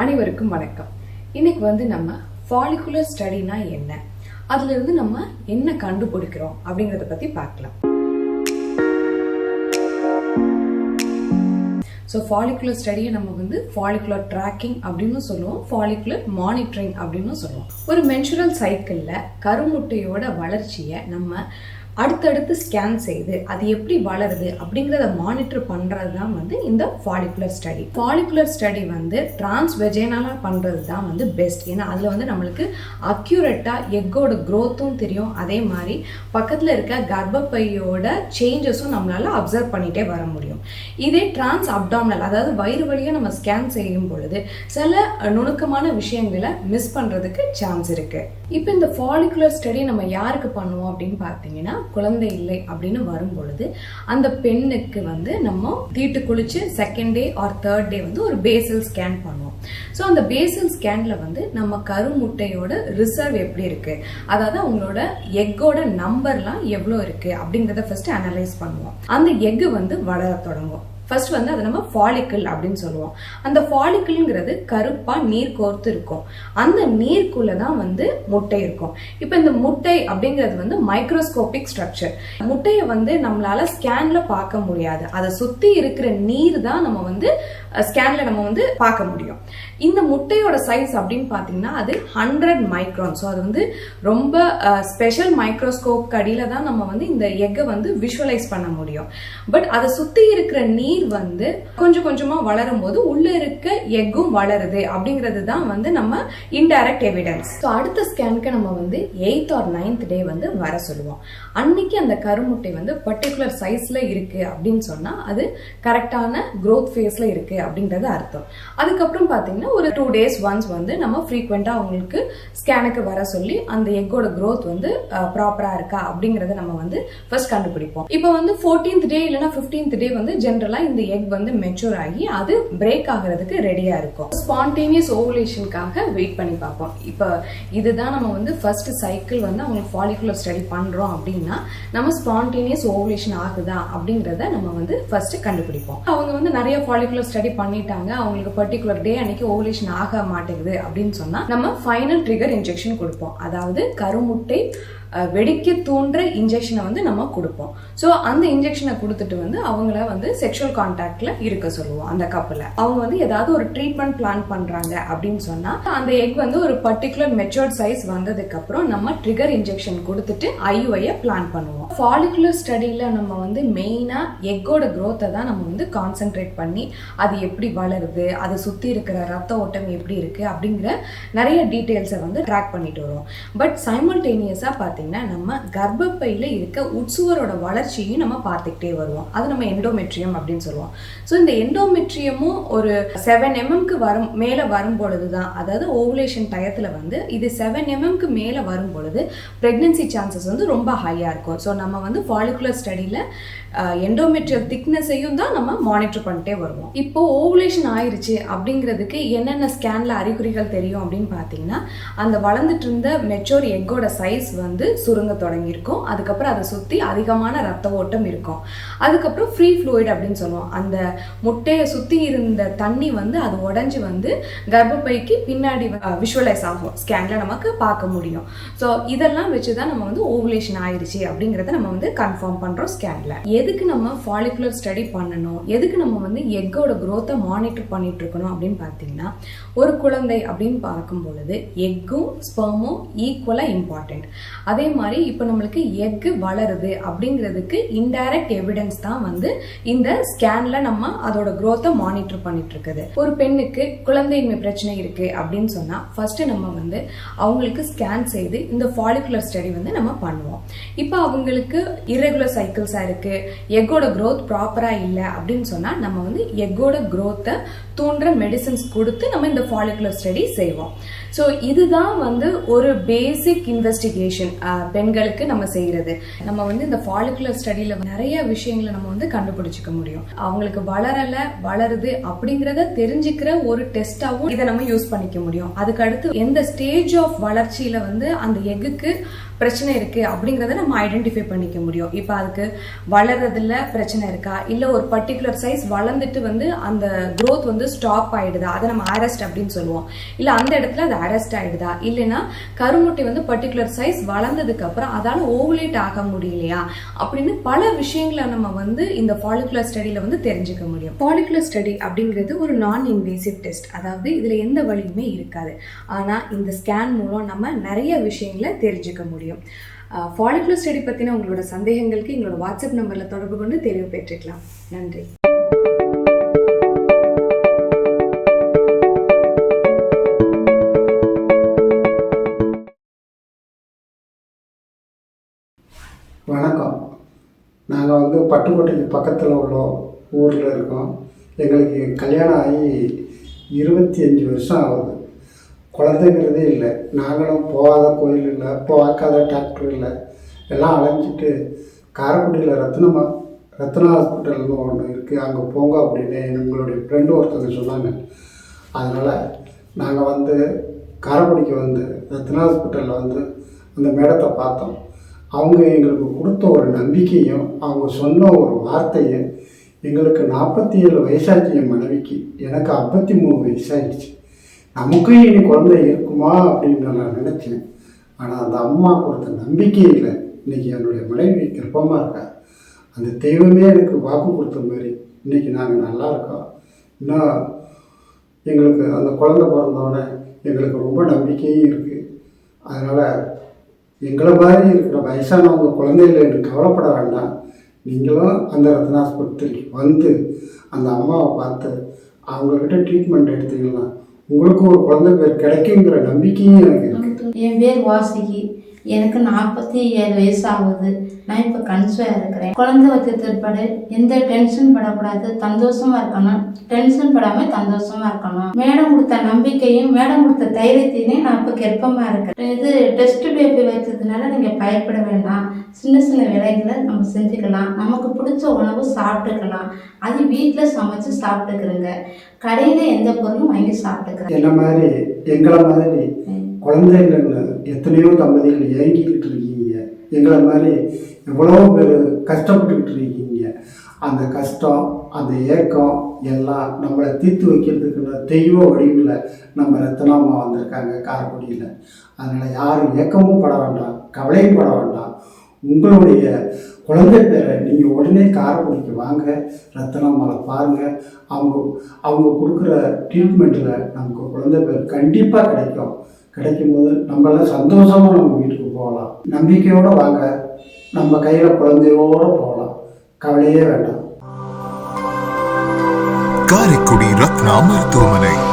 அனைவருக்கும் வணக்கம். இன்னைக்கு வந்து நம்ம ஃபாலிகுலர் ஸ்டடினா என்ன? அதுல இருந்து நம்ம என்ன கண்டுபிடிக்கிறோம் அப்படிங்கறத பத்தி பார்க்கலாம். ஸோ ஃபாலிகுலர் ஸ்டடியை நம்ம வந்து ஃபாலிகுலர் ட்ராக்கிங் அப்படின்னு சொல்லுவோம். ஃபாலிகுலர் மானிட்டரிங் அப்படின்னு சொல்லுவோம். ஒரு மென்சுரல் சைக்கிளில் கருமுட்டையோட வளர்ச்சியை நம்ம அடுத்தடுத்து ஸ்கேன் செய்து அது எப்படி வளருது அப்படிங்கிறத மானிட்டர் பண்ணுறது தான் வந்து இந்த ஃபாலிகுலர் ஸ்டடி ஃபாலிகுலர் ஸ்டடி வந்து டிரான்ஸ் பண்ணுறது தான் வந்து பெஸ்ட் ஏன்னா அதில் வந்து நம்மளுக்கு அக்யூரேட்டாக எக்கோட க்ரோத்தும் தெரியும். அதே மாதிரி பக்கத்தில் இருக்க கர்ப்பப்பையோட சேஞ்சஸும் நம்மளால் அப்சர்வ் பண்ணிகிட்டே வர முடியும். இதே டிரான்ஸ் அப்டாமினல் அதாவது வயிறு வழியாக நம்ம ஸ்கேன் செய்யும் பொழுது சில நுணுக்கமான விஷயங்களை மிஸ் பண்ணுறதுக்கு சான்ஸ் இருக்குது இப்போ இந்த ஃபாலிகுலர் ஸ்டடி நம்ம யாருக்கு பண்ணுவோம் அப்படின்னு பார்த்தீங்கன்னா குழந்தை இல்லை அப்படின்னு வரும் பொழுது அந்த பெண்ணுக்கு வந்து நம்ம தீட்டு குளிச்சு second day or third day வந்து ஒரு பேசல் ஸ்கேன் பண்ணுவோம். ஸோ அந்த பேசல் ஸ்கேனில் வந்து நம்ம கருமுட்டையோட ரிசர்வ் எப்படி இருக்குது அதாவது அவங்களோட எக்கோட நம்பர்லாம் எவ்வளோ இருக்குது அப்படிங்கிறத ஃபர்ஸ்ட் அனலைஸ் பண்ணுவோம். அந்த எக்கு வந்து வளர தொடங்கும் ஃபர்ஸ்ட் வந்து அதை நம்ம ஃபாலிக்கிள் அப்படின்னு சொல்லுவோம். அந்த ஃபாலிக்கிள்ங்கிறது கருப்பா நீர் கோர்த்து இருக்கும். அந்த நீருக்குள்ளே தான் வந்து முட்டை இருக்கும். இப்போ இந்த முட்டை அப்படிங்கிறது வந்து மைக்ரோஸ்கோபிக் ஸ்ட்ரக்சர் முட்டையை வந்து நம்மளால ஸ்கேன்ல பார்க்க முடியாது. அதை சுற்றி இருக்கிற நீர் தான் நம்ம வந்து ஸ்கேன்ல நம்ம வந்து பார்க்க முடியும். இந்த முட்டையோட சைஸ் அப்படின்னு பார்த்தீங்கன்னா அது ஹண்ட்ரட் மைக்ரான் ஸோ அது வந்து ரொம்ப ஸ்பெஷல் மைக்ரோஸ்கோப் கடியில் தான் நம்ம வந்து இந்த எக்கை வந்து விஷுவலைஸ் பண்ண முடியும். பட் அதை சுற்றி இருக்கிற நீர் வந்து கொஞ்சம் கொஞ்சமாக வளரும் போது உள்ள இருக்க எக்கும் வளருது அப்படிங்கிறது தான் வந்து நம்ம இன்டைரக்ட் எவிடன்ஸ் ஸோ அடுத்த ஸ்கேனுக்கு நம்ம வந்து எயித் ஆர் நைன்த் டே வந்து வர சொல்லுவோம். அன்னைக்கு அந்த கருமுட்டை வந்து பர்டிகுலர் சைஸ்ல இருக்கு அப்படின்னு சொன்னா அது கரெக்டான க்ரோத் ஃபேஸ்ல இருக்கு. அப்படின்றது அர்த்தம். அதுக்கப்புறம் பாத்தீங்கன்னா ஒரு டூ டேஸ் ஒன்ஸ் வந்து நம்ம ஃப்ரீக்வெண்ட்டாக அவங்களுக்கு ஸ்கேனுக்கு வர சொல்லி அந்த எக்கோட க்ரோத் வந்து ப்ராப்பரா இருக்கா அப்படிங்கறத நம்ம வந்து ஃபர்ஸ்ட் கண்டுபிடிப்போம். இப்போ வந்து ஃபோர்டீன்த் டே இல்லைனா ஃபிஃப்டீன்த் டே வந்து ஜென்ரலாக இந்த எக் வந்து மெச்சூர் ஆகி அது பிரேக் ஆகுறதுக்கு ரெடியா இருக்கும். ஸ்பான்டேனியஸ் ஓவலேஷனுக்காக வெயிட் பண்ணி பார்ப்போம். இப்போ இதுதான் நம்ம வந்து ஃபர்ஸ்ட் சைக்கிள் வந்து அவங்களுக்கு ஃபாலிகுலர் ஸ்டடி பண்றோம் அப்படின்னா நம்ம ஸ்பான்டேனியஸ் ஓவலேஷன் ஆகுதா அப்படிங்கறத நம்ம வந்து ஃபர்ஸ்ட் கண்டுபிடிப்போம். அவங்க வந்து நிறைய ஃபாலிகுலர் ஸ்டடி பண்ணிட்டாங்க. அவங்களுக்கு பர்டிகுலர் டே அன்னைக்கு ஓவலேஷன் ஆக மாட்டேங்குது அப்படின்னு சொன்னா நம்ம ஃபைனல் ட்ரிகர் இன்ஜெக்ஷன் கொடுப்போம். அதாவது கருமுட்டை வெடிக்க தூண்டுற இன்ஜெக்ஷனை வந்து நம்ம கொடுப்போம். ஸோ அந்த இன்ஜெக்ஷனை கொடுத்துட்டு வந்து அவங்கள வந்து செக்ஷுவல் கான்டாக்டில் இருக்க சொல்லுவோம் அந்த கப்பில் அவங்க வந்து ஏதாவது ஒரு ட்ரீட்மெண்ட் பிளான் பண்ணுறாங்க அப்படின்னு சொன்னால் அந்த எக் வந்து ஒரு பர்டிகுலர் மெச்சோர்ட் சைஸ் வந்ததுக்கப்புறம் நம்ம ட்ரிகர் இன்ஜெக்ஷன் கொடுத்துட்டு ஐயுஐய பிளான் பண்ணுவோம். ஃபாலிகுலர் ஸ்டடியில் நம்ம வந்து மெயினாக எக்கோட க்ரோத்தை தான் நம்ம வந்து கான்சென்ட்ரேட் பண்ணி அது எப்படி வளருது அதை சுற்றி இருக்கிற ரத்த ஓட்டம் எப்படி இருக்குது அப்படிங்கிற நிறைய டீட்டெயில்ஸை வந்து ட்ராக் பண்ணிட்டு வருவோம். பட் சைமல்டேனியஸா பார்த்தீங்கன்னா நம்ம கர்ப்பப்பையில் இருக்க உட்சுவரோட வளர்ச்சியும் நம்ம பார்த்துக்கிட்டே வருவோம். அது நம்ம எண்டோமெட்ரியம் அப்படின்னு சொல்லுவோம். ஸோ இந்த எண்டோமெட்ரியமும் ஒரு செவன் எம்எம்க்கு வரும் மேலே வரும் பொழுது தான் அதாவது ஓவுலேஷன் டயத்தில் வந்து இது செவன் எம்எம்க்கு மேலே வரும் பொழுது ப்ரெக்னென்சி சான்சஸ் வந்து ரொம்ப ஹையாக இருக்கும். ஸோ நம்ம வந்து ஃபாலிகுலர் ஸ்டடியில் எண்டோமெட்ரியல் திக்னஸையும் தான் நம்ம மானிட்டர் பண்ணிட்டே வருவோம். இப்போ ஓவுலேஷன் ஆயிருச்சு அப்படிங்கிறதுக்கு என்னென்ன ஸ்கேனில் அறிகுறிகள் தெரியும் அப்படின்னு பார்த்தீங்கன்னா அந்த வளர்ந்துட்டு இருந்த மெச்சோர் எக்கோட சைஸ் வந்து சுருங்க தொடங்கியிருக்கும். அதுக்கப்புறம் அதை சுற்றி அதிகமான ரத்த ஓட்டம் இருக்கும். அதுக்கப்புறம் ஃப்ரீ ஃப்ளூயிட் அப்படின்னு சொல்லுவோம். அந்த முட்டையை சுற்றி இருந்த தண்ணி வந்து அது உடஞ்சி வந்து கர்ப்பப்பைக்கு பின்னாடி விஷுவலைஸ் ஆகும். ஸ்கேனில் நமக்கு பார்க்க முடியும். ஸோ இதெல்லாம் வச்சு தான் நம்ம வந்து ஓவுலேஷன் ஆயிடுச்சு அப்படிங்கிறத நம்ம வந்து கன்ஃபார்ம் பண்ணுறோம் ஸ்கேனில் எதுக்கு நம்ம ஃபாலிகுலர் ஸ்டடி பண்ணணும்? எதுக்கு நம்ம வந்து எக்கோட க்ரோத்தை மானிட்டர் பண்ணிட்டு இருக்கணும் அப்படின்னு பார்த்தீங்கன்னா ஒரு குழந்தை அப்படின்னு பார்க்கும் பொழுது எக்கும் ஸ்பெர்மும் ஈக்குவலாக இம்பார்ட்டன்ட் அதே மாதிரி இப்போ நம்மளுக்கு எக்கு வளருது அப்படிங்கிறதுக்கு இன்டைரக்ட் எவிடன்ஸ் தான் வந்து இந்த ஸ்கேன்ல நம்ம அதோட குரோத்தை மானிட்டர் பண்ணிட்டு இருக்குது ஒரு பெண்ணுக்கு குழந்தையின்மை பிரச்சனை இருக்கு அப்படின்னு சொன்னா ஃபர்ஸ்ட் நம்ம வந்து அவங்களுக்கு ஸ்கேன் செய்து இந்த ஃபாலிகுலர் ஸ்டடி வந்து நம்ம பண்ணுவோம். இப்போ அவங்களுக்கு இரகுலர் சைக்கிள்ஸா இருக்கு எக்கோட க்ரோத் ப்ராப்பரா இல்லை அப்படின்னு சொன்னா நம்ம வந்து எக்கோட க்ரோத்தை தூண்டுற மெடிசின்ஸ் கொடுத்து நம்ம இந்த ஃபாலிகுலர் ஸ்டடி செய்வோம். ஸோ இதுதான் வந்து ஒரு பேசிக் இன்வெஸ்டிகேஷன் பெண்களுக்கு நம்ம செய்யறது. நம்ம வந்து இந்த ஃபாலிகுலர் ஸ்டடியில நிறைய விஷயங்களை நம்ம வந்து கண்டுபிடிச்சிக்க முடியும். அவங்களுக்கு வளரல வளருது அப்படிங்கறத தெரிஞ்சுக்கிற ஒரு டெஸ்டாவும் இதை நம்ம யூஸ் பண்ணிக்க முடியும். அதுக்கு அடுத்து எந்த ஸ்டேஜ் ஆஃப் வளர்ச்சியில வந்து அந்த எக்குக்கு பிரச்சனை இருக்கு அப்படிங்கறத நம்ம ஐடென்டிஃபை பண்ணிக்க முடியும். இப்போ அதுக்கு வளர்றதுல பிரச்சனை இருக்கா? இல்ல ஒரு பர்டிகுலர் சைஸ் வளர்ந்துட்டு வந்து அந்த க்ரோத் வந்து ஸ்டாப் ஆயிடுதா? அதை நம்ம அரெஸ்ட் அப்படின்னு சொல்லுவோம். இல்ல அந்த இடத்துல அது அரெஸ்ட் ஆயிடுதா? இல்லைன்னா கருமுட்டை வந்து பர்டிகுலர் சைஸ் வளர்ந்ததுக்கு அப்புறம் அதால ஓவுலேட் ஆக முடியலையா? அப்படின்னு பல விஷயங்களை நம்ம வந்து இந்த ஃபாலிகுலர் ஸ்டடியில வந்து தெரிஞ்சுக்க முடியும். ஃபாலிகுலர் ஸ்டடி அப்படிங்கிறது ஒரு நான் இன்வேசிவ் டெஸ்ட் அதாவது இதுல எந்த வழியுமே இருக்காது. ஆனா இந்த ஸ்கேன் மூலம் நம்ம நிறைய விஷயங்களை தெரிஞ்சுக்க முடியும். ஃபாலிகுலர் ஸ்டடி பற்றின உங்களோட சந்தேகங்களுக்கு எங்களோட வாட்ஸ்அப் நம்பரில் தொடர்பு கொண்டு தெளிவு பெற்றுக்கலாம். நன்றி. வணக்கம். நாங்கள் வந்து பட்டுக்கோட்டைக்கு பக்கத்தில் உள்ள ஊரில் இருக்கோம். எங்களுக்கு கல்யாணம் ஆகி இருபத்தி அஞ்சு வருஷம் ஆகுது. குழந்தைங்கிறதே இல்லை. நாங்களும் போகாத கோயில் இல்லை பார்க்காத டாக்டர் இல்லை. எல்லாம் அலைஞ்சிட்டு காரைக்குடியில் ரத்னமா ரத்னா ஹாஸ்பிட்டல்னு ஒன்று இருக்குது அங்கே போங்க அப்படின்னு எங்களுடைய ஃப்ரெண்டு ஒருத்தவங்க சொன்னாங்க. அதனால் நாங்கள் வந்து காரைக்குடிக்கு வந்து ரத்னா ஹாஸ்பிட்டலில் வந்து அந்த மேடத்தை பார்த்தோம். அவங்க எங்களுக்கு கொடுத்த ஒரு நம்பிக்கையும் அவங்க சொன்ன ஒரு வார்த்தையும் எங்களுக்கு நாற்பத்தி ஏழு வயசாச்சு என் மனைவிக்கு. எனக்கு ஐம்பத்தி மூணு வயசாயிடுச்சு. நமக்கும் இனி குழந்தை இருக்குமா அப்படின்னு நான் நினச்சேன். ஆனால் அந்த அம்மா கொடுத்த நம்பிக்கையில் இன்னைக்கு என்னுடைய மனைவி கிருப்பமாக இருக்கா? அந்த தெய்வமே எனக்கு வாக்கு கொடுத்த மாதிரி இன்னைக்கு நாங்கள் நல்லா இருக்கோம். இன்னும் எங்களுக்கு அந்த குழந்தை பிறந்தோடனே எங்களுக்கு ரொம்ப நம்பிக்கையும் இருக்குது அதனால் எங்களை மாதிரி இருக்கிற வயசானவங்க குழந்தைகள் என்று கவலைப்பட வேண்டாம். நீங்களும் அந்த ரத்னாஸ்பத்திரிக்கு வந்து அந்த அம்மாவை பார்த்து அவங்கக்கிட்ட ட்ரீட்மெண்ட் எடுத்தீங்கன்னா உங்களுக்கும் ஒரு குழந்தை பேர் கிடைக்குங்கிற நம்பிக்கையும் எனக்கு இருக்கு. என் பேர் வாசுகி. எனக்கு நாற்பத்தி ஏழு வயசு ஆகுது நான் இப்போ கன்சிவாக இருக்கிறேன். குழந்தை வச்ச பிற்பாடு எந்த டென்ஷன் படக்கூடாது. சந்தோஷமா இருக்கணும். டென்ஷன் படாமல் சந்தோஷமா இருக்கணும். மேடம் கொடுத்த நம்பிக்கையும் மேடம் கொடுத்த தைரியத்தையும் நான் இப்போ கெப்பமாக இருக்கிறேன். இது டெஸ்ட் பேபி வச்சதுனால நீங்கள் பயப்பட வேண்டாம். சின்ன சின்ன வேலைகளை நம்ம செஞ்சுக்கலாம். நமக்கு பிடிச்ச உணவு சாப்பிட்டுக்கலாம். அது வீட்டில் சமைச்சு சாப்பிட்டுக்கிறோங்க. கடையில் எந்த பொருளும் வாங்கி சாப்பிட்டுக்கிறேன். என்ன மாதிரி? எங்களை மாதிரி குழந்தைகள்னு எத்தனையோ தம்பதிகள் இயங்கிக்கிட்டு இருக்கீங்க. எங்களை மாதிரி எவ்வளோ பேர் கஷ்டப்பட்டுக்கிட்டு இருக்கீங்க. அந்த கஷ்டம் அந்த ஏக்கம் எல்லாம் நம்மளை தீர்த்து வைக்கிறதுக்குள்ள தெய்வ வடிவில் நம்ம ரத்னாமா வந்திருக்காங்க காரைக்குடியில். அதனால் யாரும் ஏக்கமும் பட வேண்டாம் கவலையும் பட வேண்டாம். உங்களுடைய குழந்தை பேரை நீங்கள் உடனே காரைக்குடிக்கு வாங்க ரத்தனமாலை பாருங்கள் அவங்க அவங்க கொடுக்குற ட்ரீட்மெண்ட்டில் நமக்கு குழந்தை பேர் கண்டிப்பாக கிடைக்கும். கிடைக்கும் போது நம்மளாம் சந்தோஷமாக நம்ம வீட்டுக்கு போகலாம். நம்பிக்கையோடு வாங்க. நம்ம கையில் குழந்தையோடு போகலாம். கவலையே வேண்டாம். காரைக்குடி ரத்னா மருத்துவமனை.